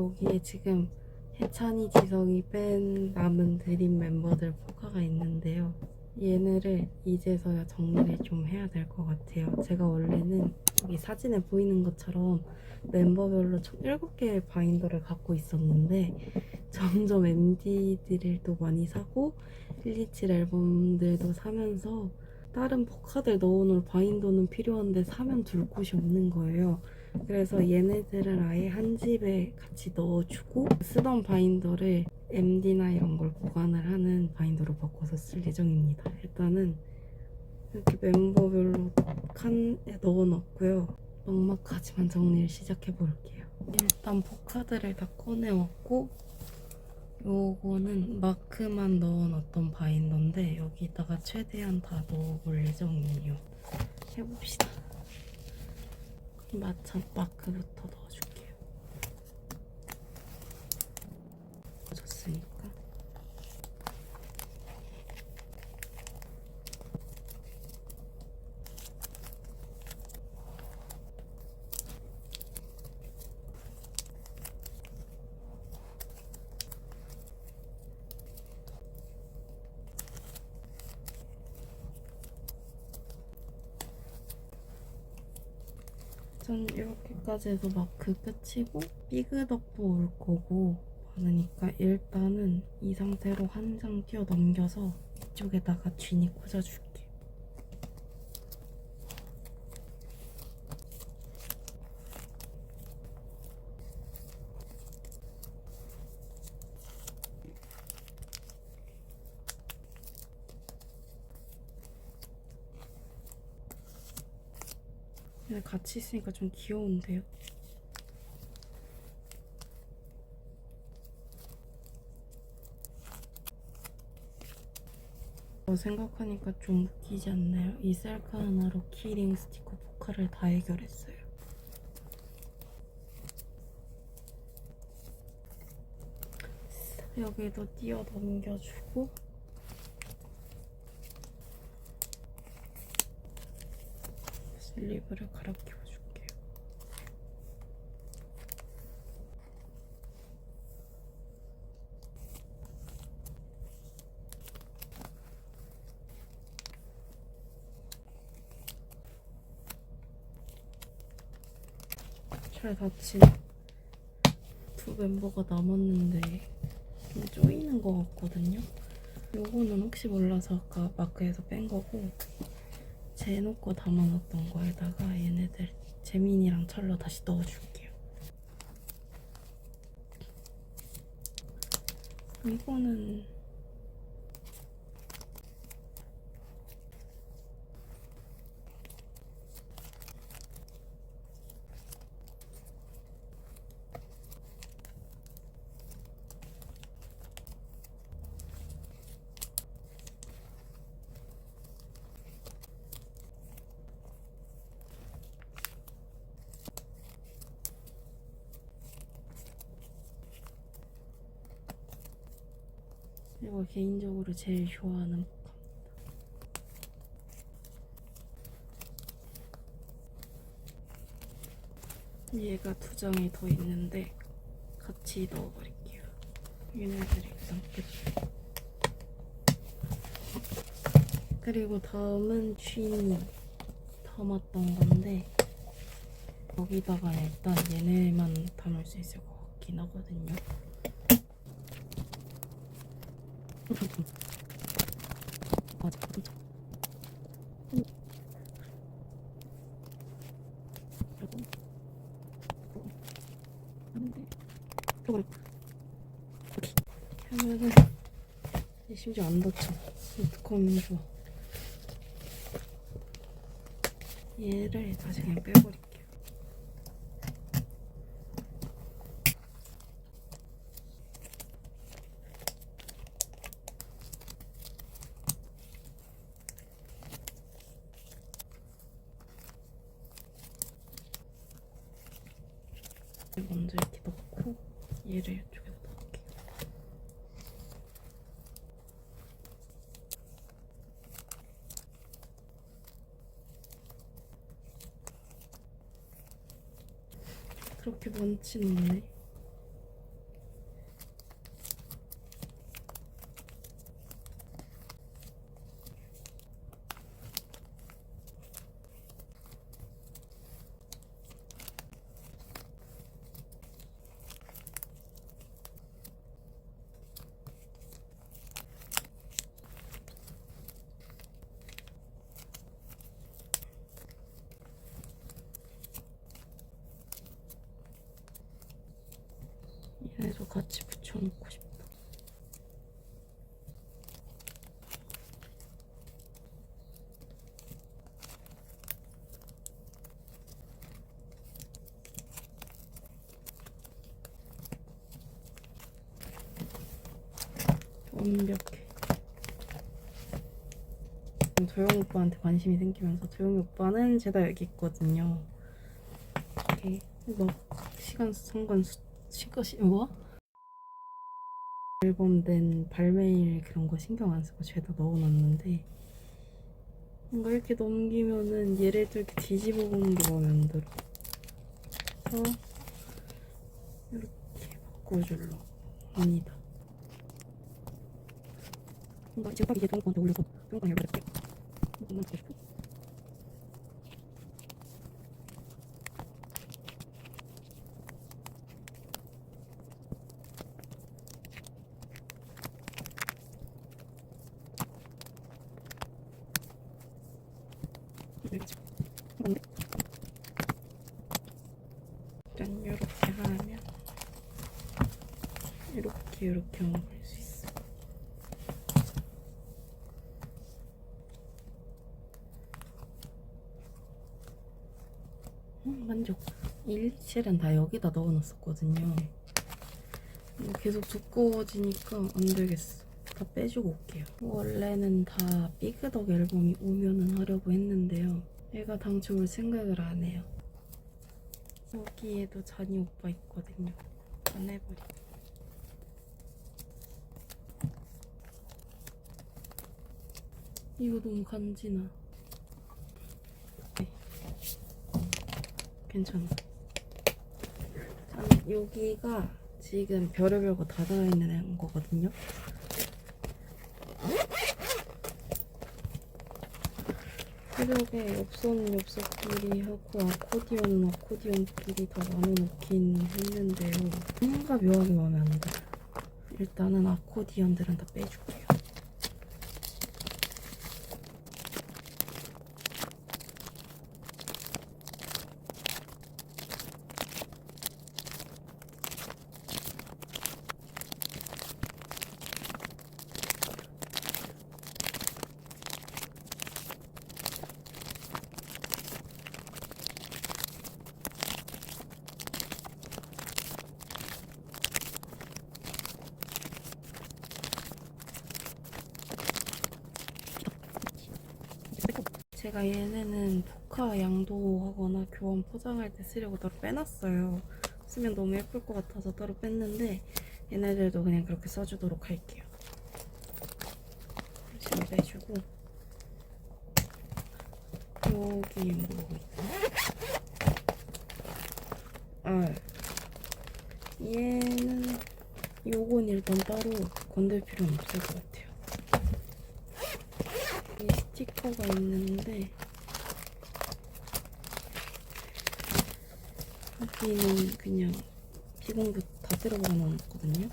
여기에 지금 해찬이, 지성이 뺀 남은 드림 멤버들 포카가 있는데요. 얘네를 이제서야 정리를 좀 해야 될 것 같아요. 제가 원래는 여기 사진에 보이는 것처럼 멤버별로 총 7개의 바인더를 갖고 있었는데 점점 MD들을 또 많이 사고 127 앨범들도 사면서 다른 포카들 넣어놓을 바인더는 필요한데 사면 둘 곳이 없는 거예요. 그래서 얘네들을 아예 한 집에 같이 넣어주고 쓰던 바인더를 MD나 이런 걸 보관을 하는 바인더로 바꿔서 쓸 예정입니다. 일단은 이렇게 멤버별로 칸에 넣어놨고요. 막막하지만 정리를 시작해 볼게요. 일단 포카들을 다 꺼내왔고 요거는 마크만 넣어놨던 바인더인데 여기다가 최대한 다 넣어볼 예정이에요. 해봅시다. 마찬 마크부터 넣어줄게요. 넣어줬으니까. 전 이렇게까지 해서 마크 끝이고 삐그덕도 올 거고 많으니까 일단은 이 상태로 한장 띄어 넘겨서 이쪽에다가 쥐니 꽂아줄게. 근데 같이 있으니까 좀 귀여운데요? 어, 생각하니까 좀 웃기지 않나요? 이 셀카 하나로 키링 스티커 포카를 다 해결했어요. 여기도 띄어 넘겨주고 슬리브를 갈아 끼워줄게요. 잘 다친 두 멤버가 남았는데 좀 쪼이는 것 같거든요. 요거는 혹시 몰라서 아까 마크에서 뺀 거고 재놓고 담아놨던 거에다가 얘네들 재민이랑 철로 다시 넣어줄게요. 이거는 이거 개인적으로 제일 좋아하는 포카입니다. 얘가 두 장이 더 있는데 같이 넣어버릴게요. 얘네들 일단 끝. 그리고 다음은 쥐니 담았던 건데 여기다가 일단 얘네만 담을 수 있을 것 같긴 하거든요. 맞아, 하면은 얘 심지어 안 다쳐. 어떡하면 좋아. 얘를 다시 그냥 빼버릴게 먼저 이렇게 넣고 얘를 이쪽에다 넣을게요. 그렇게 많진 않네. 얘도 같이 붙여놓고 싶다. 완벽해. 조용 오빠한테 관심이 생기면서 조용히 오빠는 제가 여기 있거든요. 이렇게 뭐 시간 상관 수- 시간 시 뭐? 앨범 된 발매일 그런 거 신경 안 쓰고 죄다 넣어놨는데 뭔가 이렇게 넘기면은 얘를 또 이렇게 뒤집어 보는 게 마음에 안 들어. 그래서 이렇게 바꿔줄러 합니다. 뭔가 딱 이게 종이한테 올려서 종이랑 이렇게 이것만 갖고 싶어. 이렇게 하면 이렇게 이렇게. 음, 만족. 1, 7은 다 여기다 넣어놨었거든요. 계속 두꺼워지니까 안 되겠어. 다 빼주고 올게요. 원래는 다 삐그덕 앨범이 오면은 하려고 했는데요. 얘가 당초 올 생각을 안 해요. 여기에도 잔이 오빠 있거든요. 안 해버려. 이거 너무 간지나. 네. 괜찮아. 짠, 여기가 지금 별의별 거 다 들어있는 거거든요. 새벽에 엽서는 엽서끼리 하고 아코디언은 아코디언끼리 다 나눠놓긴 했는데요. 뭔가 묘하게 마음에 안 들어요. 일단은 아코디언들은 다 빼줄게요. 제가 얘네는 포카 양도하거나 교환 포장할 때 쓰려고 따로 빼놨어요. 쓰면 너무 예쁠 것 같아서 따로 뺐는데 얘네들도 그냥 그렇게 써주도록 할게요. 지금 빼주고 여기 뭐 있다? 아 얘는 요건 일단 따로 건들 필요는 없을 것 같아요. 이 스티커가 있는데 여기는 그냥 비공부 다 들어가 놓았거든요.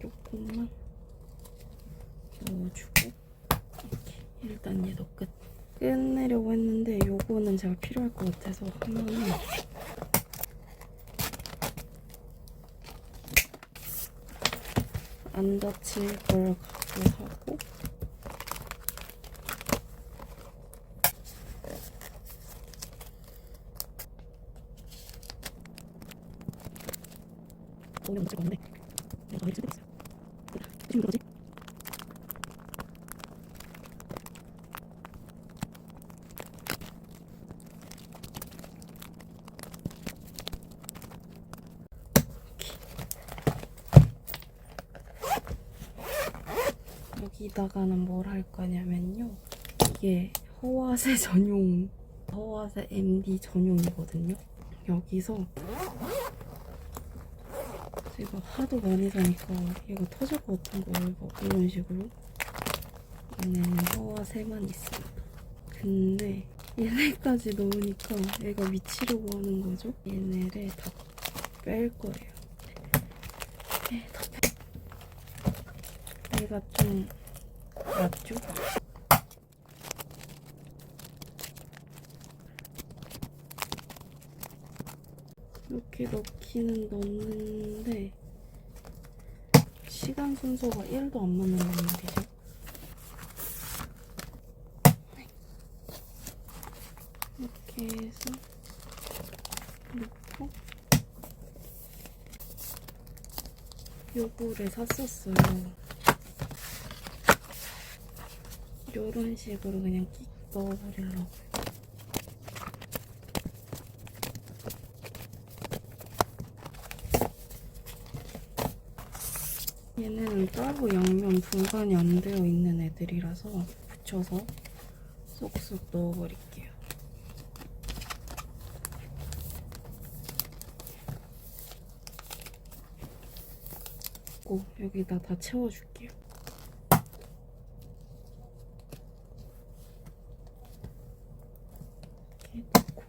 조금만 넣어주고 이렇게 일단 얘도 끝. 끝내려고 했는데 요거는 제가 필요할 것 같아서 하면은 안 다칠 걸 갖고 사고 오늘 못쓸 건데 내가 쓰고 있어요 지금 그러지? 여기다가는 뭘 할 거냐면요. 이게 허와세 전용, 허와세 MD 전용이거든요. 여기서 제가 하도 많이 사니까 얘가 터질 것 같은 거예요. 막 이런 식으로. 얘네는 허와 세만 있습니다. 근데 얘네까지 넣으니까 얘가 미치려고 하는 거죠. 얘네를 다 뺄 거예요. 빼. 얘가 좀 맞죠? 이렇게 넣기는 넣는데 시간 순서가 1도 안 맞는단 말이죠. 이렇게 해서 넣고 요거를 샀었어요. 요런 식으로 그냥 끽 넣어버리려고. 얘네는 따로 양면 분간이 안 되어 있는 애들이라서 붙여서 쏙쏙 넣어버릴게요. 고 여기다 다 채워줄게요. 이렇게 넣고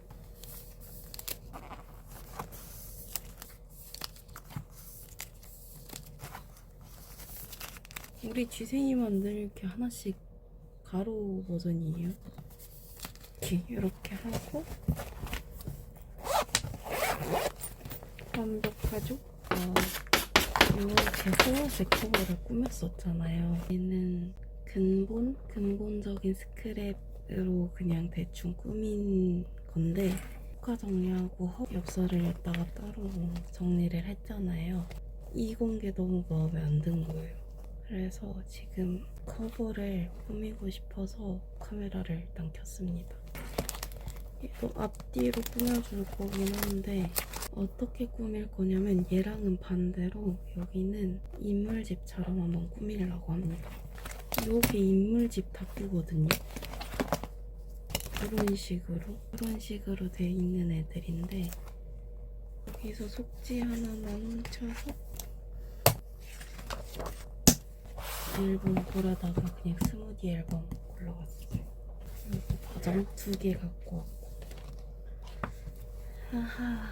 우리 쥐생이만 늘 이렇게 하나씩 가로 버전이에요. 이렇게 이렇게 하고 완벽하죠? 어, 이렇게 소울색 커버를 꾸몄었잖아요. 얘는 근본, 근본적인 스크랩으로 그냥 대충 꾸민 건데 효과 정리하고 허 엽서를 여기다가 따로 정리를 했잖아요. 이 공개 너무 마음에 안 든 거예요. 그래서 지금 커버를 꾸미고 싶어서 카메라를 일단 켰습니다. 얘도 앞뒤로 꾸며줄 거긴 한데 어떻게 꾸밀 거냐면 얘랑은 반대로 여기는 인물집처럼 한번 꾸미려고 합니다. 요게 인물집 탁구거든요. 이런 식으로 이런 식으로 돼 있는 애들인데 여기서 속지 하나만 훔쳐서 앨범 고르다가 그냥 스무디 앨범 골라왔어요. 그리고 과장 두개 갖고 왔고 하하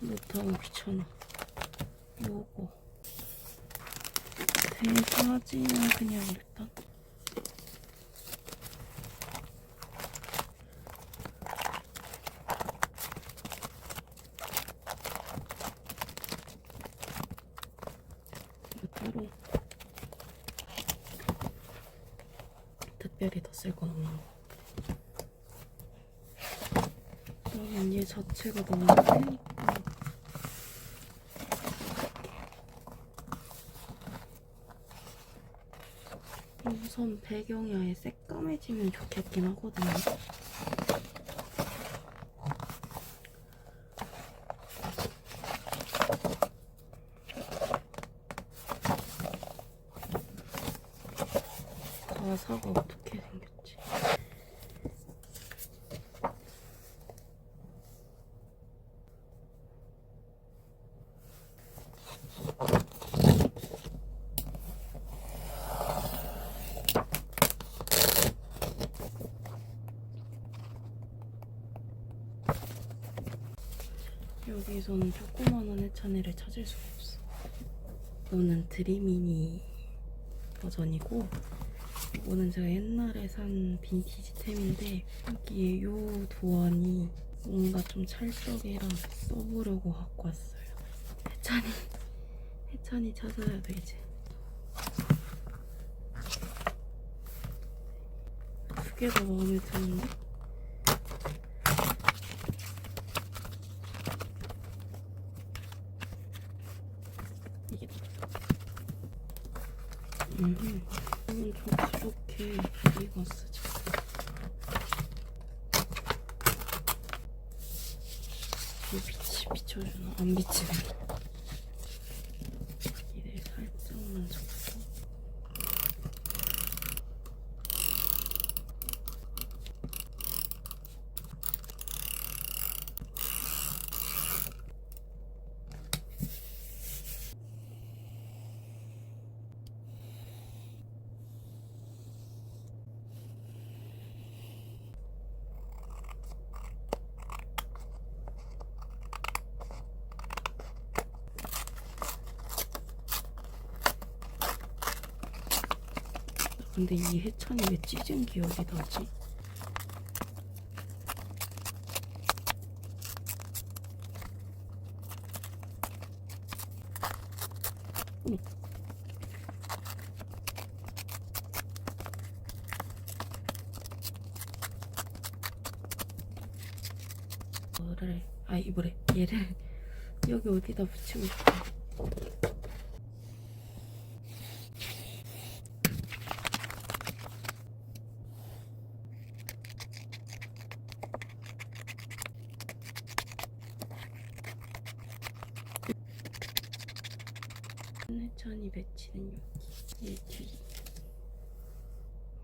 못하고 귀찮아 요거 대사지는 그냥 일단 이거 따로 특별히 더 쓸 건 없는 거. 얘 자체가 너무 크니까. 우선 배경이 아예 새까매지면 좋겠긴 하거든요. 어떻게 생겼지? 여기서는 조그만한 해찬이를 찾을 수가 없어. 이거는 드리미니 버전이고 이거는 제가 옛날에 산 빈티지 템인데 여기에 요 도안이 뭔가 좀 찰떡이라 써보려고 갖고 왔어요. 해찬이, 해찬이 찾아야 돼 이제. 두 개 다 마음에 드는데? 이게 음, 이건 좀 부족해. 이거 쓰자. 이 빛이 비춰주나? 안 비치네. 근데 이 해찬이 왜 찢은 기억이 나지? 뭐를 아 얘를 여기 어디다 붙이고 천천히 맺히는 여기 얘뒤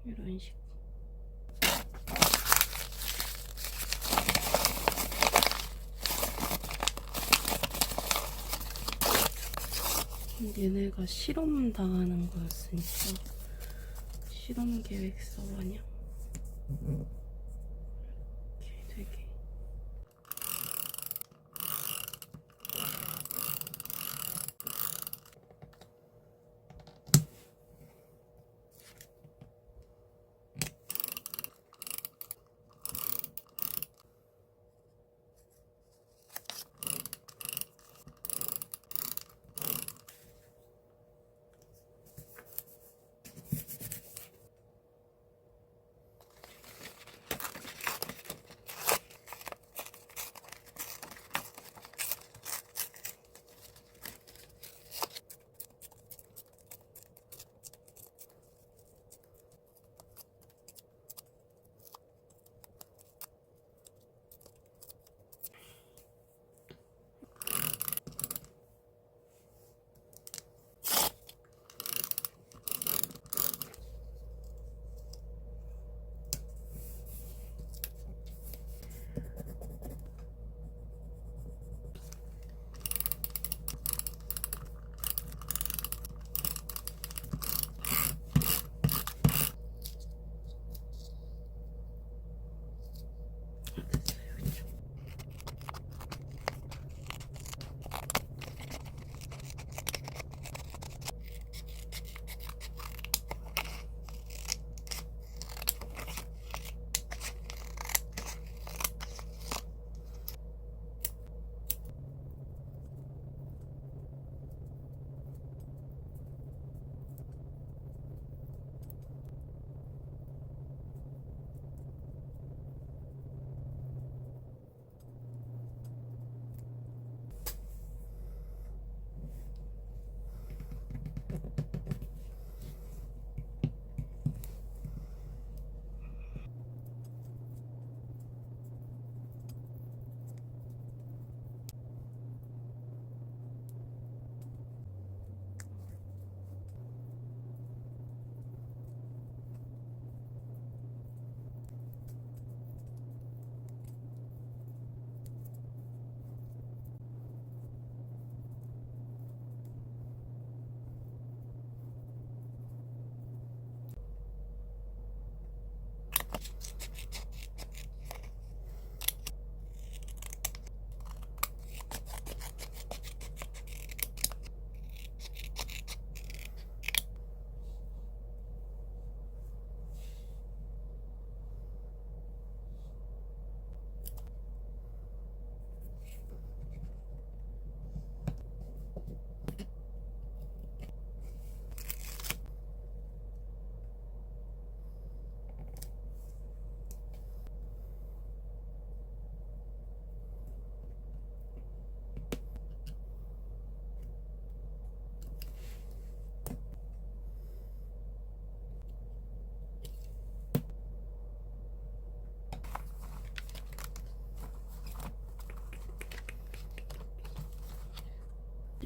이런 식. 얘네가 실험 당하는 거였으니까 실험 계획서 마냥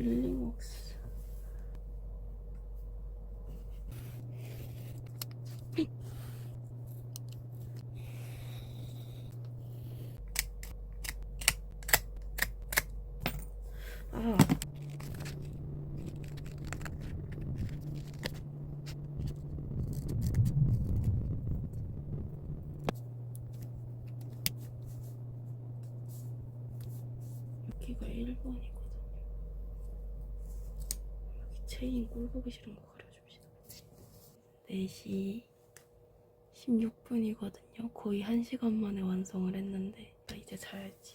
릴링웍스 아 여기가 1번이거든요. 체인 꼴보기 싫은 거 가려줍시다. 4시 16분이거든요. 거의 1시간 만에 완성을 했는데 나 이제 자야지.